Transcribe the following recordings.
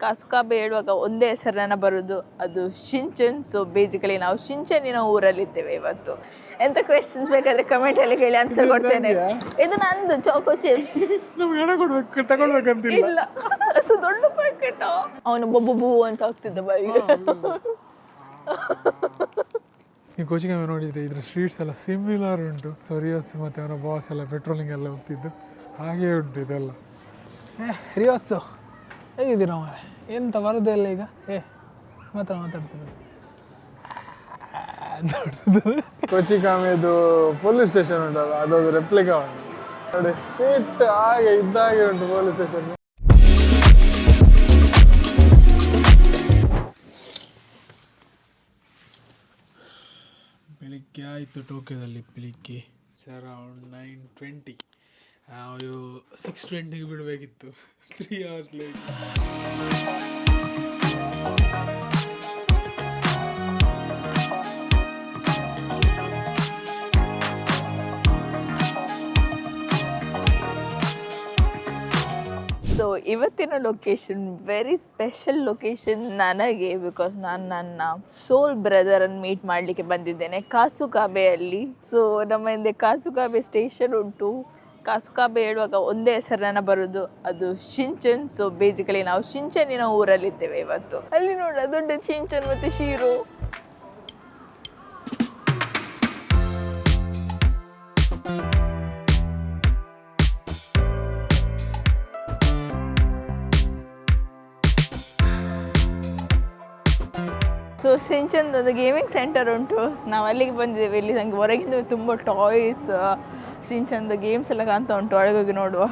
ಕಾಸುಕಾಬೆ ಹೇಳುವಾಗ ಒಂದೇ ಹೆಸರನ್ನ ಬರೋದು ಅದು ಶಿಂಚನ್. ಸೊ ಬೇಸಿಕಲಿ ನಾವು ಶಿಂಚನಿನ ಊರಲ್ಲಿದ್ದೇವೆ ಇವತ್ತು. ಎಂತ ಕ್ವೆಶನ್ಸ್ ಬೇಕಾದ್ರೆ ಕಮೆಂಟ್ ಅಲ್ಲಿ ಕೇಳಿ ಆನ್ಸರ್ ಕೊಡ್ತೇನೆ. ಇದು ನಂದು ಚಾಕೋ ಚಿಪ್ಸ್ ಇಲ್ಲ. ಸೊ ದೊಡ್ಡ ಪ್ಯಾಕೆಟ್ ಅವನು ಬೊಬ್ಬು ಬೂ ಅಂತ ಹೋಗ್ತಿದ್ದ ಬಾಯಿಗೆ ಈ ಕೋಚಿಂಗ್ ನೋಡಿದರೆ ಇದರ ಸ್ಟ್ರೀಟ್ಸ್ ಎಲ್ಲ ಸಿಮಿಲರ್ ಉಂಟು. ರಿಯೋಸ್ ಮತ್ತು ಅವರ ಬಾಸ್ ಎಲ್ಲ ಪೆಟ್ರೋಲಿಂಗ್ ಎಲ್ಲ ಹೋಗ್ತಿದ್ದು. ಹಾಗೆ ಉಂಟು ಇದೆಲ್ಲ. ರಿಯೋಸ್ತು ಹೇಗಿದ್ದೀರ ಎಂತ ಬರೋದೇ ಇಲ್ಲ ಈಗ? ಏ ಮಾತ್ರ ಮಾತಾಡ್ತಿದ್ದೆ ಕೊಚಿಕಾಮೆದು ಪೊಲೀಸ್ ಸ್ಟೇಷನ್ ಉಂಟಲ್ಲ ಅದೊಂದು ರೆಪ್ಲಿಕಾ ಉಂಟು. ನೋಡಿ ಸೀಟ್ ಹಾಗೆ ಇದ್ದಾಗೆ ಉಂಟು ಪೊಲೀಸ್ ಸ್ಟೇಷನ್. ಬೆಳಿಗ್ಗೆ ಆಯಿತು ಟೋಕಿಯೋದಲ್ಲಿ ಬೆಳಿಗ್ಗೆ. Around nine twenty. ನಾವು ಸಿಕ್ಸ್ ಟ್ವೆಂಟಿಗೆ ಬಿಡಬೇಕಿತ್ತು. ತ್ರೀ ಅವರ್ಸ್ ಲೇಟ್ ಸೊ ಇವತ್ತಿನ ಲೊಕೇಶನ್ ವೆರಿ ಸ್ಪೆಷಲ್ ಲೊಕೇಶನ್ ನನಗೆ ಬಿಕಾಸ್ ನಾನು ನನ್ನ ಸೋಲ್ ಬ್ರದರನ್ನು ಮೀಟ್ ಮಾಡಲಿಕ್ಕೆ ಬಂದಿದ್ದೇನೆ ಕಾಸುಕಾಬೆಯಲ್ಲಿ ಸೊ ನಮ್ಮ ಹಿಂದೆ ಕಾಸುಕಾಬೆ ಸ್ಟೇಷನ್ ಉಂಟು. ಕಾಸುಕಾಬೆ ಹೇಳುವಾಗ ಒಂದೇ ಹೆಸರನ್ನ ಬರೋದು, ಅದು ಶಿಂಚನ್. ಸೊ ಬೇಸಿಕಲಿ ನಾವು ಶಿಂಚನಿನ ಊರಲ್ಲಿದ್ದೇವೆ ಇವತ್ತು. ಅಲ್ಲಿ ನೋಡ ದೊಡ್ಡ ಶಿಂಚನ್ ಮತ್ತೆ ಶೀರು. ಸೊ ಸಿಂಚನ್ ಒಂದು ಗೇಮಿಂಗ್ ಸೆಂಟರ್ ಉಂಟು. ನಾವು ಅಲ್ಲಿಗೆ ಬಂದಿದ್ದೇವೆ. ಇಲ್ಲಿ ನನಗೆ ಹೊರಗಿಂದ ತುಂಬ ಟಾಯ್ಸ್ ಸಿಂಚನ್ದು ಗೇಮ್ಸ್ ಎಲ್ಲ ಕಾಣ್ತಾ ಉಂಟು ಒಳಗೋಗಿ ನೋಡುವ.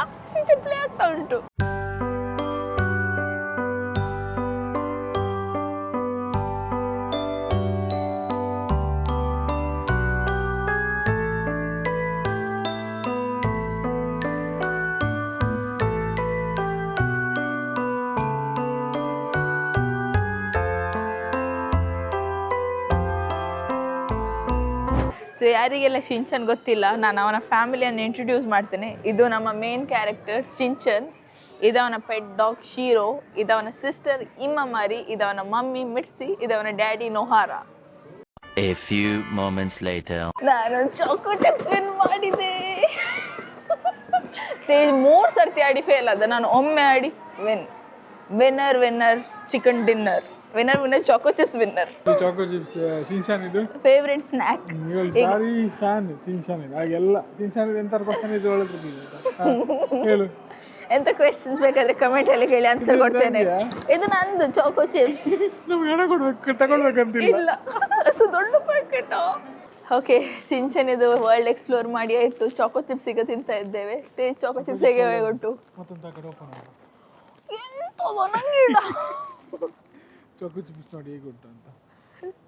ಶಿನ್ ಸಿಂಚನ್ ಪ್ಲೇ ಆಗ್ತಾ ಉಂಟು. ಸೊ ಯಾರಿಗೆಲ್ಲ ಶಿಂಚನ್ ಗೊತ್ತಿಲ್ಲ ನಾನು ಅವನ ಫ್ಯಾಮಿಲಿಯನ್ನು ಇಂಟ್ರೊಡ್ಯೂಸ್ ಮಾಡ್ತೇನೆ. ಇದು ನಮ್ಮ ಮೇನ್ ಕ್ಯಾರೆಕ್ಟರ್ ಶಿಂಚನ್. ಇದವನ ಪೆಟ್ ಡಾಗ್ ಶೀರೋ ಇದವನ ಸಿಸ್ಟರ್ ಇಮ್ಮಮಾರಿ ಇದವನ ಮಮ್ಮಿ ಮಿಡ್ಸಿ ಇದವನ daddy Nohara A few moments later. ನಾನು ಚಾಕೊಲೇಟ್ ವಿನ್ ಮಾಡಿದೆ. ಸ್ಟೇಜ್ ಮೂರು ಸರ್ತಿ ಆಡಿ ಫೇಲ್ ಆದ. ನಾನು ಒಮ್ಮೆ ಆಡಿ win winner winner chicken dinner winner winner choco chips winner choco chips Shinchan ಇದು. ಫೇವರೇಟ್ ಸ್ನ್ಯಾಕ್ ನೀವು ಭಾರಿ ಫ್ಯಾನ್ ಸಿನ್ಶಾನ್ ಇದು. ಹಾಗೆಲ್ಲ ಶಿನ್ಶಾನ್ ಎಂತ ಕ್ವಶನ್ ಇದು ಒಳಗೆ ಹೇಳು. ಎಂತ ಕ್ವೆಶನ್ಸ್ ಬೇಕಾದ್ರೆ ಕಮೆಂಟ್ ಅಲ್ಲಿ ಹೇಳಿ ಆನ್ಸರ್ ಕೊಡ್ತೇನೆ. ಇದು ನಂದು ಚಾಕೋ ಚಿಪ್ಸ್ ನಮ್ಗೆ ಹಣ ಕೊಡ್ಬೇಕು ತಗೊಳ್ಬೇಕಂತಿಲ್ಲ. ಇಲ್ಲ. ಸೊ ದೊಡ್ಡ ಪ್ಯಾಕೆಟ್ ಓಕೆ ಸಿಂಚನ್ ಇದು ವರ್ಲ್ಡ್ ಎಕ್ಸ್ಪ್ಲೋರ್ ಮಾಡಿ ಆಯ್ತು. ಚಾಕೋ ಚಿಪ್ಸ್ ಈಗ ತಿಂತಾ ಇದ್ದೇವೆ. ಚಾಕೋ ಚಿಪ್ಸ್ ಹೇಗೆ ಉಂಟು ಮತ್ತೊಂದು ಪ್ಯಾಕೆಟ್ ಓಪನ್ ಎಂತ ಎಂತದೋ ನಂಗಿಡ ಚಾಕೋ ಚಿಪ್ಸ್ ನೋಡಿ ಹೇಗೆ ಉಂಟು ಅಂತ.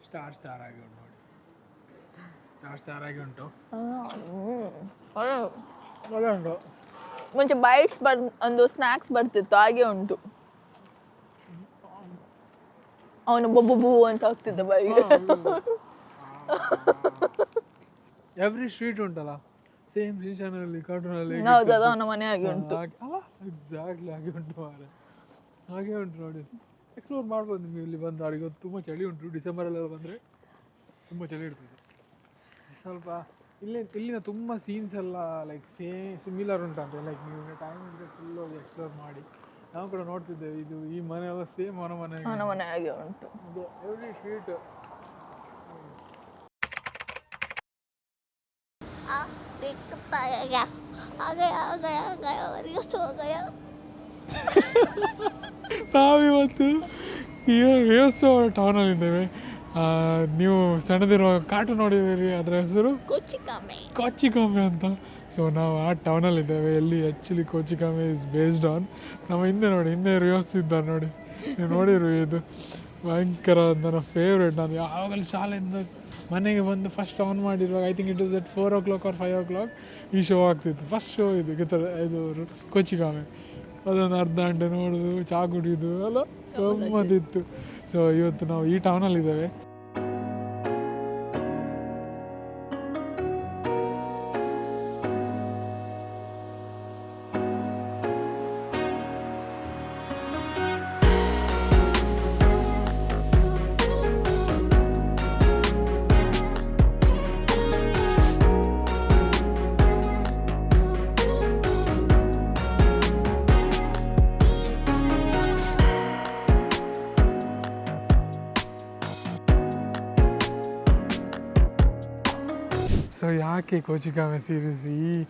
ಸ್ಟಾರ್ ಸ್ಟಾರ್ ಆಗಿ ಉಂಟು ನೋಡಿ. ಸ್ಟಾರ್ ಸ್ಟಾರ್ ಆಗಿ ಉಂಟು. ಒಳ್ಳೆ ಉಂಟು. ಮುಂಚೆ ಬೈಟ್ಸ್ ಬರ್ ಒಂದು ಸ್ನ್ಯಾಕ್ಸ್ ಬರ್ತಿತ್ತು ಹಾಗೆ ಉಂಟು. ಅವನು ಬೊಬ್ಬು ಬೂ ಅಂತ ಹೋಗ್ತಿದ್ದ ಬಾಯಿಗೆ ಎವ್ರಿ ಸ್ಟ್ರೀಟ್ ಉಂಟಲ್ಲ? ಸೇಮ್ ಶಿನ್ಶಾನಲ್ಲಿ ಕಾರ್ಟೂನಲ್ಲಿ ಹೌದು ಅದು ಅವನ ಮನೆ ಹಾಗೆ ಉಂಟು. ಎಕ್ಸಾಕ್ಟ್ಲಿ ಹಾಗೆ ಉಂಟು ಮಾರೆ ಹಾಗೆ ಉಂಟು ನೋಡಿ. ಎಕ್ಸ್ಪ್ಲೋರ್ ಮಾಡ್ಬೋದು ನಿಮಗೆ ಇಲ್ಲಿ ಬಂದು ಅವ್ರಿಗೆ ತುಂಬ ಚಳಿ ಉಂಟು ಡಿಸೆಂಬರಲ್ಲೆಲ್ಲ ಬಂದರೆ ತುಂಬ ಚಳಿ ಇರ್ತದೆ. ಸ್ವಲ್ಪ ಇಲ್ಲಿ ಇಲ್ಲಿನ ತುಂಬ ಸೀನ್ಸ್ ಎಲ್ಲ ಲೈಕ್ ಸೇ ಸಿಮಿಲರ್ ಉಂಟಂತೆ ಲೈಕ್ ನೀವು ಟೈಮ್ ಇದ್ದರೆ ಫುಲ್ ಹೋಗಿ ಎಕ್ಸ್ಪ್ಲೋರ್ ಮಾಡಿ. ನಾವು ಕೂಡ ನೋಡ್ತಿದ್ದೇವೆ ಇದು ಈ ಮನೆ ಎಲ್ಲ ಸೇಮ್ ಮನೆ ಮನೆ ಮನೆ ಆಗಿ ಉಂಟು ಎವ್ರಿ ಸ್ಟ್ರೀಟ್ देख ನಾವಿವತ್ತು ಇವತ್ತು ಟೌನಲ್ಲಿದ್ದೇವೆ ನೀವು ಸಣ್ಣದಿರುವಾಗ ಕಾಟು ನೋಡಿದ್ದೀರಿ ಅದರ ಹೆಸರು? ಕೊಚ್ಚಿಕಾಮೆ ಕೊಚ್ಚಿಕಾಮೆ ಅಂತ. ಸೊ ನಾವು ಆ ಟೌನಲ್ಲಿದ್ದೇವೆ ಎಲ್ಲಿ actually Kochikame is based on ನಾವು ಹಿಂದೆ ನೋಡಿ ಹಿಂದೆ ರಿವರ್ಸ್ ಇದ್ದಾರೆ ನೋಡಿ. ನೀವು ನೋಡಿರು ಇದು. ಭಯಂಕರ ನನ್ನ ಫೇವ್ರೇಟ್ ನಾನು ಯಾವಾಗಲೂ ಶಾಲೆಯಿಂದ ಮನೆಗೆ ಬಂದು first on ಮಾಡಿರುವಾಗ I think it is at four o'clock or five o'clock ಈ ಶೋ ಆಗ್ತಿತ್ತು. ಫಸ್ಟ್ ಶೋ ಇದು ಗಿತ್ತರ ಇದು ಕೊಚ್ಚಿಕಾಮೆ ಅದೊಂದು ಅರ್ಧ ಗಂಟೆ ನೋಡೋದು ಚಾ ಕುಡಿಯೋದು ಎಲ್ಲ ಗಮ್ಮತ್ತಿತ್ತು ಸೊ ಇವತ್ತು ನಾವು ಈ ಟೌನಲ್ಲಿದ್ದೇವೆ ಯಾಕೆ ಕೋಚಿಕಾಮೆ ಸೀರೀಸ್ ಈ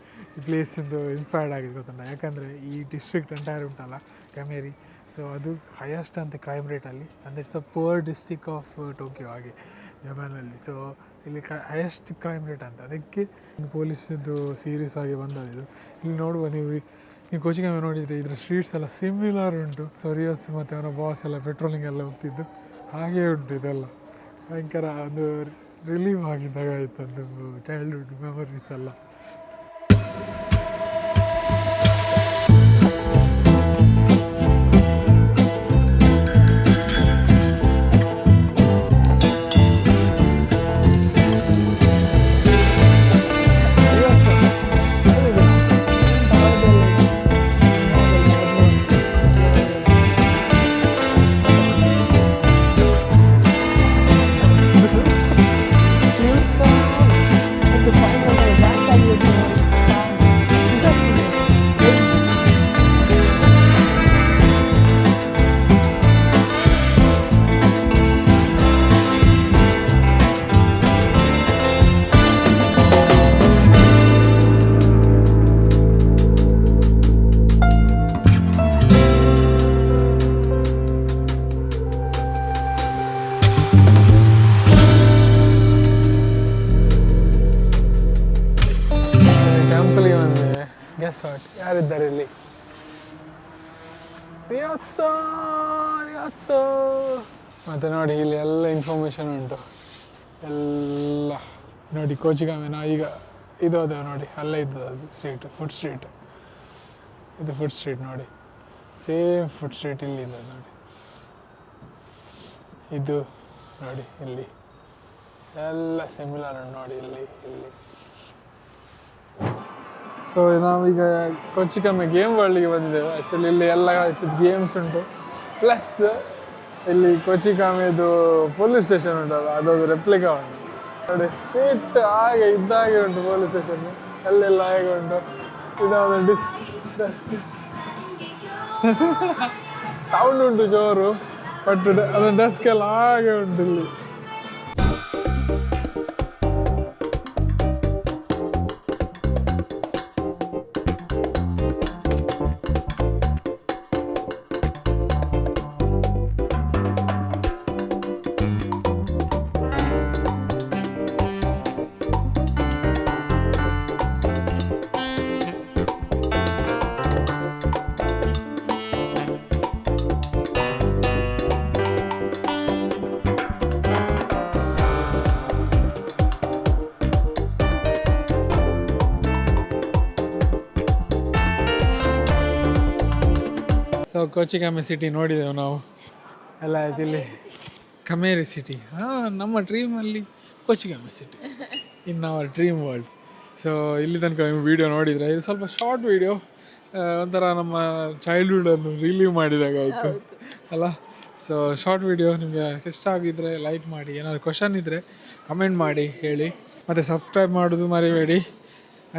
ಪ್ಲೇಸಿಂದು ಇನ್ಸ್ಪೈರ್ಡ್ ಆಗಿದೆ ಗೊತ್ತುಂಟ? ಯಾಕಂದರೆ ಈ ಡಿಸ್ಟ್ರಿಕ್ಟ್ ಎಂಟೈರ್ ಉಂಟಲ್ಲ ಕಮೇರಿ ಸೊ ಅದು ಹೈಯೆಸ್ಟ್ ಅಂತ ಕ್ರೈಮ್ ರೇಟಲ್ಲಿ ಅಂದರೆ it's a poor district of Tokyo ಹಾಗೆ ಜಪಾನಲ್ಲಿ ಸೊ ಇಲ್ಲಿ ಕ ಹೈಯೆಸ್ಟ್ ಕ್ರೈಮ್ ರೇಟ್ ಅಂತ. ಅದಕ್ಕೆ ಒಂದು ಪೊಲೀಸದ್ದು ಸೀರೀಸ್ ಆಗಿ ಬಂದದ್ದು ಇಲ್ಲಿ ನೋಡುವ ನೀವು, ಈ- ಕೋಚಿಂಗ್ ನೋಡಿದರೆ ಇದರ ಸ್ಟ್ರೀಟ್ಸ್ ಎಲ್ಲ ಸಿಮಿಲರ್ ಉಂಟು. ಸೊ ರಿಯೋಸ್ ಮತ್ತು ಅವನ ಬಾಸ್ ಎಲ್ಲ ಪೆಟ್ರೋಲಿಂಗ್ ಎಲ್ಲ ಹೋಗ್ತಿದ್ದು. ಹಾಗೇ ಉಂಟು ಇದೆಲ್ಲ. ಭಯಂಕರ ಒಂದು ರಿಲೀವ್ ಆಗಿದ್ದಾಗ ಆಯಿತು ಅದು ಚೈಲ್ಡ್ಹುಡ್ ಮೆಮೊರೀಸ್ ಎಲ್ಲ. ಇಲ್ಲಿ ರಿಯಾತ್ಸೋ ಮತ್ತೆ ನೋಡಿ ಇಲ್ಲಿ ಎಲ್ಲ ಇನ್ಫಾರ್ಮೇಶನ್ ಉಂಟು. ಎಲ್ಲ. ನೋಡಿ ಕೋಚಿಗಾಮೆ ನಾವು ಈಗ ಇದು ಅದ ನೋಡಿ ಅಲ್ಲೇ ಇದ್ದದ್ದು ಅದು ಸ್ಟ್ರೀಟ್ ಫುಡ್ ಸ್ಟ್ರೀಟ್ ಇದು ಫುಡ್ ಸ್ಟ್ರೀಟ್ ನೋಡಿ. ಸೇಮ್ ಫುಡ್ ಸ್ಟ್ರೀಟ್ ಇಲ್ಲಿ ಇದೆ ನೋಡಿ. ಇದು ನೋಡಿ ಇಲ್ಲಿ. ಎಲ್ಲ ಸಿಮಿಲರ್ ನೋಡಿ ಇಲ್ಲಿ ಇಲ್ಲಿ. ಸೊ ನಾವೀಗ ಕೊಚ್ಚಿಕಮ್ಮೆ ಗೇಮ್ ವರ್ಲ್ಡ್ಗೆ ಬಂದಿದ್ದೇವೆ. ಆ್ಯಕ್ಚುಲಿ ಇಲ್ಲಿ ಎಲ್ಲ ಗೇಮ್ಸ್ ಉಂಟು. ಪ್ಲಸ್ ಇಲ್ಲಿ ಕೊಚ್ಚಿಕಾಮೆದು ಪೊಲೀಸ್ ಸ್ಟೇಷನ್ ಉಂಟಲ್ಲ ಅದೊಂದು ರೆಪ್ಲಿಕಾ ಉಂಟು. ನೋಡಿ ಸೀಟ್ ಹಾಗೆ ಇದ್ದಾಗೆ ಉಂಟು ಪೊಲೀಸ್ ಸ್ಟೇಷನ್ ಅಲ್ಲೆಲ್ಲ ಹಾಗೆ ಉಂಟು. ಇದಾದ ಡಿಸ್ ಸೌಂಡ್ ಉಂಟು ಜೋರು ಬಟ್ ಅದು ಡೆಸ್ಕ್ ಎಲ್ಲ ಹಾಗೆ ಉಂಟು ಇಲ್ಲಿ. ಸೊ ಕೊಚ್ಚಿಕಾಮೆ ಸಿಟಿ ನೋಡಿದೆವು ನಾವು. ಎಲ್ಲ ಇಲ್ಲಿ ಕಮೇರಿ ಸಿಟಿ ಹಾಂ ನಮ್ಮ ಡ್ರೀಮಲ್ಲಿ ಕೊಚ್ಚಿಕಾಮೆ city in our dream world so ಇಲ್ಲಿ ತನಕ ನೀವು ವೀಡಿಯೋ ನೋಡಿದರೆ ಇದು ಸ್ವಲ್ಪ ಶಾರ್ಟ್ ವೀಡಿಯೋ ಒಂಥರ ನಮ್ಮ ಚೈಲ್ಡ್ಹುಡನ್ನು ರಿಲೀವ್ ಮಾಡಿದಾಗ ಆಯಿತು. ಅಲ್ಲ? ಸೊ ಶಾರ್ಟ್ ವೀಡಿಯೋ ನಿಮಗೆ ಇಷ್ಟ ಆಗಿದ್ದರೆ ಲೈಕ್ ಮಾಡಿ. ಏನಾದ್ರು ಕ್ವಶನ್ ಇದ್ದರೆ ಕಮೆಂಟ್ ಮಾಡಿ ಹೇಳಿ. ಮತ್ತು ಸಬ್ಸ್ಕ್ರೈಬ್ ಮಾಡೋದು ಮರಿಬೇಡಿ.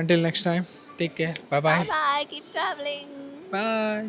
Until next time take care bye bye. Bye